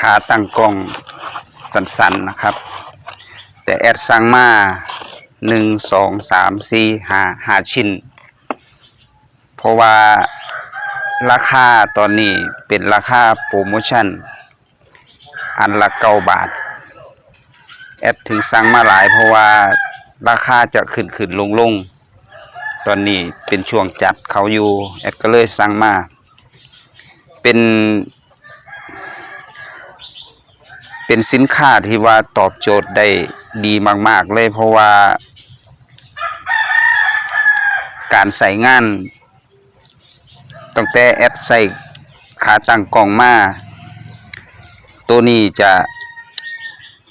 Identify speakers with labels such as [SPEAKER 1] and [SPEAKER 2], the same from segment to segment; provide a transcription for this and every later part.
[SPEAKER 1] ขาตั้งกล้องสันๆนะครับ แต่แอดสั่งมาหนึ่งสองสามสี่ห้าห้าชิ้น เพราะว่าราคาตอนนี้เป็นราคาโปรโมชั่น อันละเก้าบาท แอดถึงสั่งมาหลายเพราะว่าราคาจะขึ้นขึ้นลงลงตอนนี้เป็นช่วงจัดเขาอยู่ แอดก็เลยสั่งมา เป็น เป็นสินค้าที่ว่าตอบโจทย์ได้ดีมาก ๆ เลยเพราะว่า การใส่งานตั้งแต่แอดใส่ขาตั้งกล่องมา ตัวนี้จะ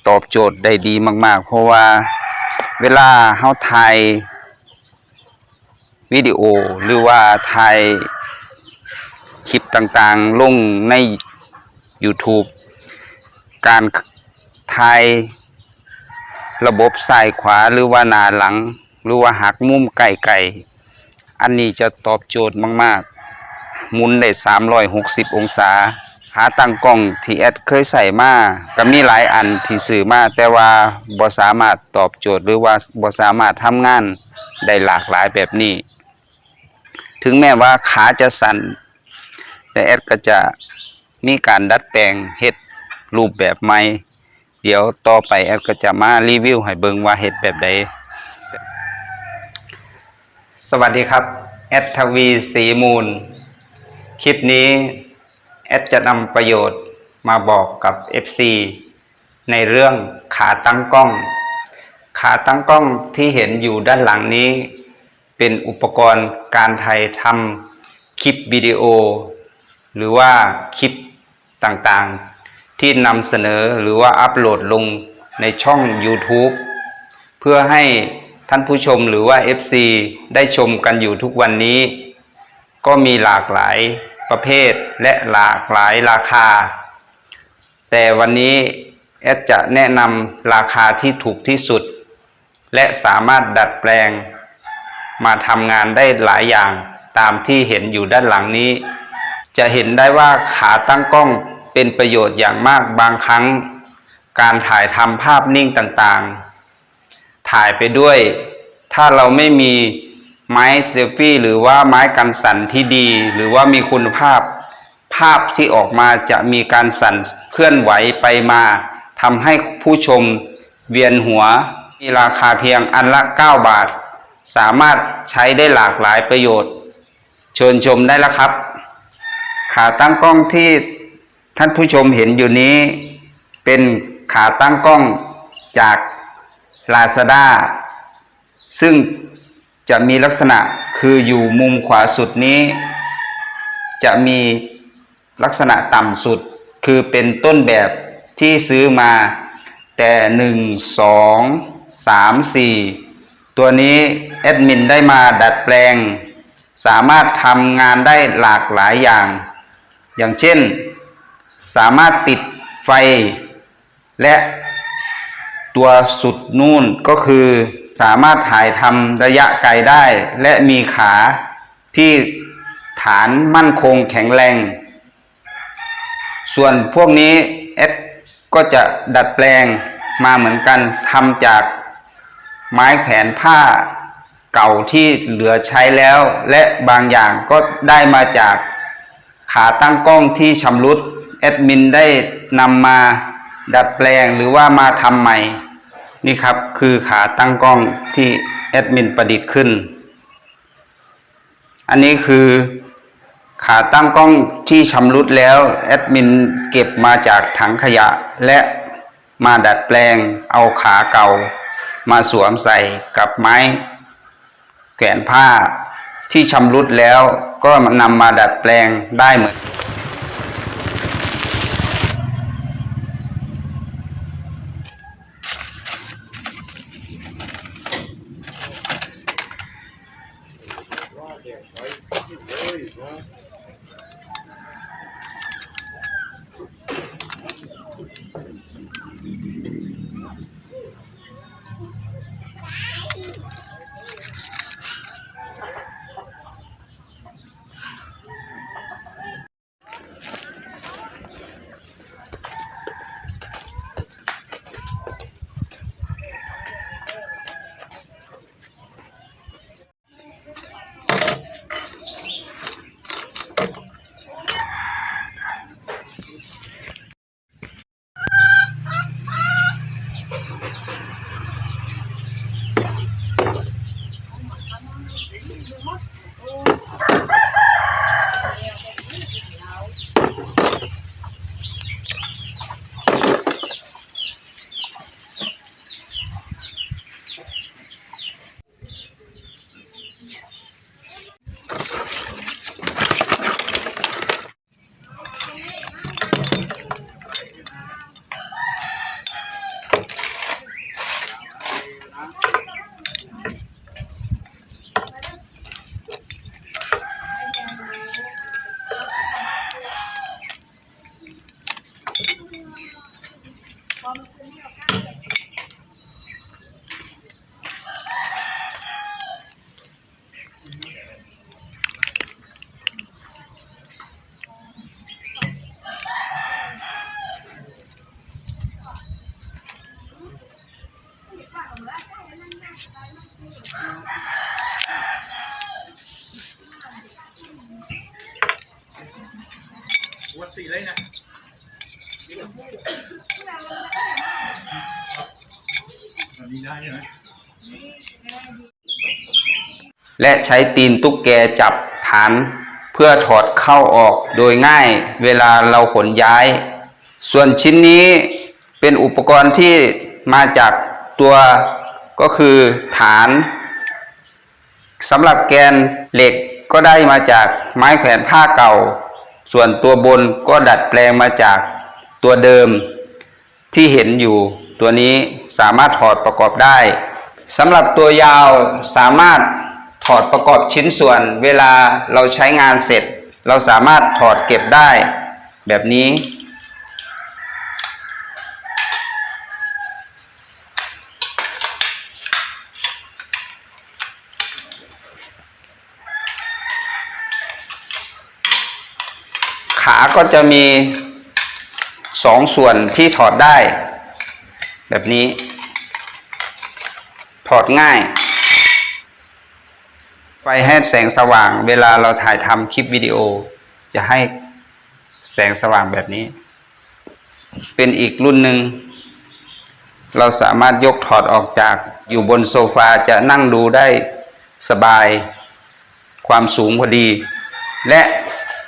[SPEAKER 1] ตอบโจทย์ได้ดีมาก ๆ เพราะว่าเวลาเฮาถ่ายวิดีโอหรือว่าถ่ายคลิปต่างๆ ลงใน YouTube การถ่ายระบบซ้ายขวาหรือว่าหนาหลัง หรือว่าหักมุมไกลๆอันนี้จะตอบโจทย์มากๆหมุนได้ 360 องศา หาตั้งกล้องที่แอดเคยใส่มาก็มีหลายอันที่ซื้อมา แต่ว่าบ่สามารถตอบโจทย์หรือว่าบ่สามารถทำงานได้หลากหลายแบบนี้ ถึงแม้ว่าขาจะสั่นแต่แอดก็จะมีการดัดแปลงเฮ็ด รูปแบบใหม่ เดี๋ยวต่อไปแอดก็จะมารีวิวให้เบิ่งว่าเฮ็ดแบบใด สวัสดีครับ แอดทวีสีมูล คลิปนี้ แอดจะนำประโยชน์มาบอกกับ FC ในเรื่องขาตั้งกล้อง ขาตั้งกล้องที่เห็นอยู่ด้านหลังนี้ เป็นอุปกรณ์การถ่ายทำคลิปวิดีโอ หรือว่าคลิปต่างๆ ที่นำเสนอหรือว่าอัปโหลดลงในช่อง YouTube เพื่อให้ท่านผู้ชมหรือว่า FC ได้ชมกันอยู่ทุกวันนี้ ก็มีหลากหลายประเภทและหลากหลายราคา แต่วันนี้แอดจะแนะนำราคาที่ถูกที่สุด และสามารถดัดแปลง มาทำงานได้หลายอย่างตามที่เห็นอยู่ด้านหลังนี้ จะเห็นได้ว่าขาตั้งกล้อง เป็นประโยชน์อย่างมากบางครั้ง การถ่ายทำภาพนิ่งต่างๆ ถ่ายไปด้วย ถ้าเราไม่มีไม้เซลฟี่หรือว่าไม้กันสั่นที่ดี หรือว่ามีคุณภาพ ภาพที่ออกมาจะมีการสั่นเคลื่อนไหวไปมาทำให้ผู้ชมเวียนหัว มีราคาเพียงอันละ 9 บาท สามารถใช้ได้หลากหลายประโยชน์ เชิญชมได้แล้วครับ ขาตั้งกล้องที่ ท่านผู้ชมเห็นอยู่นี้ เป็นขาตั้งกล้องจาก Lazada ซึ่งจะมีลักษณะคืออยู่มุมขวาสุดนี้ จะมีลักษณะต่ำสุดคือเป็นต้นแบบที่ซื้อมาแต่หนึ่งสองสามสี่ตัวนี้แอดมินได้มาดัดแปลง สามารถทำงานได้หลากหลายอย่าง อย่างเช่น สามารถติดไฟ และตัวสุดนู่นก็คือสามารถถ่ายทำระยะไกลได้ และมีขาที่ฐานมั่นคงแข็งแรง ส่วนพวกนี้เอสก็จะดัดแปลงมาเหมือนกันทำจากไม้แขวนผ้าเก่าที่เหลือใช้แล้ว และบางอย่างก็ได้มาจากขาตั้งกล้องที่ชำรุด แอดมินได้นำมาดัดแปลงหรือว่ามาทำใหม่ นี่ครับคือขาตั้งกล้องที่แอดมินประดิษฐ์ขึ้น อันนี้คือขาตั้งกล้องที่ชำรุดแล้วแอดมินเก็บมาจากถังขยะ และมาดัดแปลงเอาขาเก่า มาสวมใส่กับไม้ แขวนผ้าที่ชำรุดแล้วก็นำมาดัดแปลงได้เหมือน และใช้ตีนตุ๊กแกจับฐาน เพื่อถอดเข้าออกโดยง่ายเวลาเราขนย้าย ส่วนชิ้นนี้เป็นอุปกรณ์ที่มาจากตัวก็คือฐานสำหรับแกนเหล็กก็ได้มาจากไม้แขวนผ้าเก่า ส่วนตัวบนก็ดัดแปลงมาจาก ตัวเดิมที่เห็นอยู่ ตัวนี้สามารถถอดประกอบได้สำหรับตัวยาวสามารถถอดประกอบชิ้นส่วน เวลาเราใช้งานเสร็จ เราสามารถถอดเก็บได้ แบบนี้ ขาก็จะมี สองส่วนที่ถอดได้ แบบนี้ ถอดง่าย ไฟให้แสงสว่าง เวลาเราถ่ายทำคลิปวิดีโอ จะให้แสงสว่างแบบนี้ เป็นอีกรุ่นหนึ่ง เราสามารถยกถอดออกจากอยู่บนโซฟาจะนั่งดูได้สบาย ความสูงพอดี และ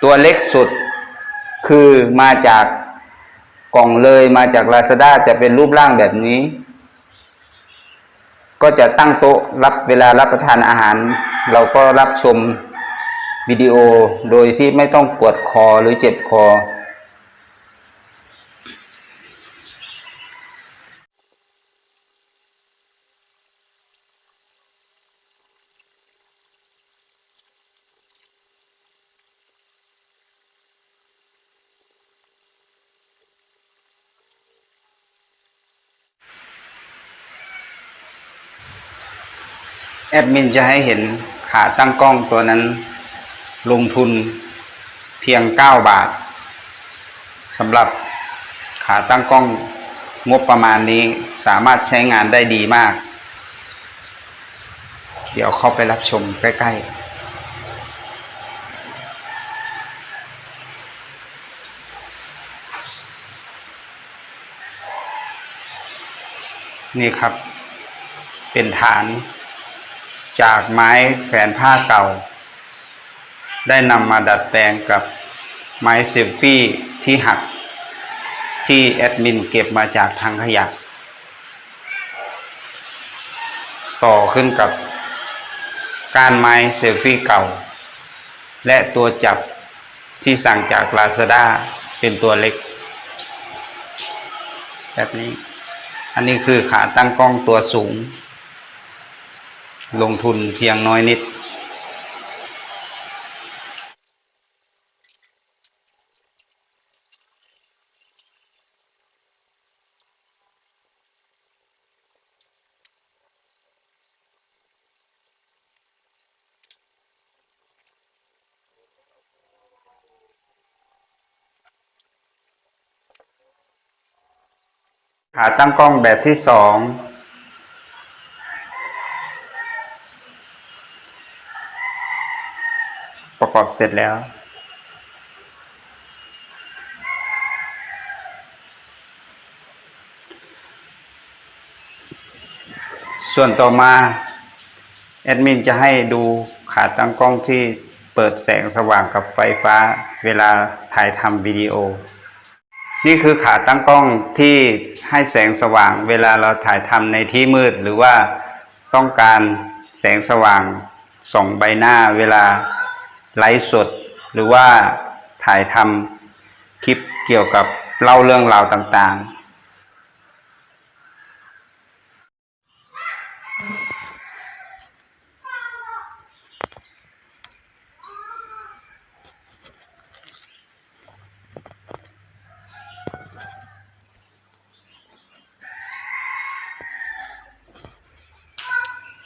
[SPEAKER 1] ตัวเล็กสุดคือมาจาก กล่องเลยมาจากลาซาด้าจะเป็นรูปร่างแบบนี้ ก็จะตั้งโต๊ะรับเวลารับประทานอาหาร เราก็รับชมวิดีโอโดยที่ไม่ต้องปวดคอหรือเจ็บคอ แอดมินจะให้เห็นขาตั้งกล้องตัวนั้น ลงทุนเพียง 9 บาทสำหรับขาตั้งกล้องงบประมาณนี้สามารถใช้งานได้ดีมาก เดี๋ยวเข้าไปรับชมใกล้ๆนี่ครับ เป็นฐาน จากไม้แขวนผ้าเก่า ได้นำมาดัดแปลงกับไม้เซลฟี่ที่หัก ที่แอดมินเก็บมาจากทางขยะ ต่อขึ้นกับก้านไม้เซลฟี่เก่า และตัวจับที่สั่งจาก Lazada เป็นตัวเล็ก แบบนี้ อันนี้คือขาตั้งกล้องตัวสูง ลงทุนเพียงน้อยนิด ขาตั้งกล้องแบบที่สอง ประกอบเสร็จแล้ว ส่วนต่อมาแอดมินจะให้ดูขาตั้งกล้องที่เปิดแสงสว่างกับไฟฟ้าเวลาถ่ายทำวิดีโอ นี่คือขาตั้งกล้องที่ให้แสงสว่าง เวลาเราถ่ายทำในที่มืดหรือว่าต้องการแสงสว่างส่องใบหน้าเวลา ไลฟ์สด หรือว่าถ่ายทำคลิปเกี่ยวกับเล่าเรื่องราวต่างๆ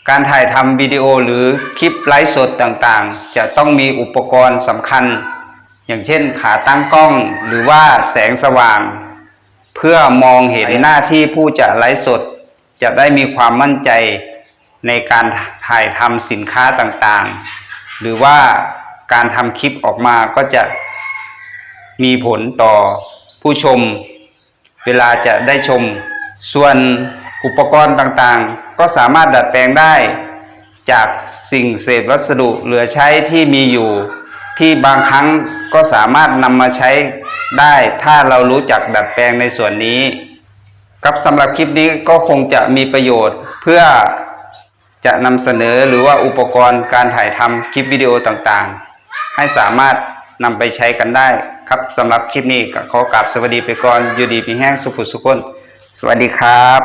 [SPEAKER 1] การถ่ายทำวิดีโอหรือคลิปไลฟ์สดต่างๆ จะต้องมีอุปกรณ์สำคัญ อย่างเช่นขาตั้งกล้องหรือว่าแสงสว่าง เพื่อมองเห็นหน้าที่ผู้จะไลฟ์สด จะได้มีความมั่นใจในการถ่ายทำสินค้าต่างๆ หรือว่าการทำคลิปออกมาก็จะมีผลต่อผู้ชม เวลาจะได้ชม ส่วนอุปกรณ์ต่างๆ ก็สามารถดัดแปลงได้ จากสิ่งเศษวัสดุเหลือใช้ที่มีอยู่ ที่บางครั้งก็สามารถนำมาใช้ได้ ถ้าเรารู้จักดัดแปลงในส่วนนี้ ครับสำหรับคลิปนี้ก็คงจะมีประโยชน์เพื่อจะนำเสนอหรือว่าอุปกรณ์การถ่ายทำคลิปวิดีโอต่างๆ ให้สามารถนำไปใช้กันได้ครับสำหรับคลิปนี้ขอกราบสวัสดีไปก่อนอยู่ดีพีแห้งสุขุสุขคน สวัสดีครับ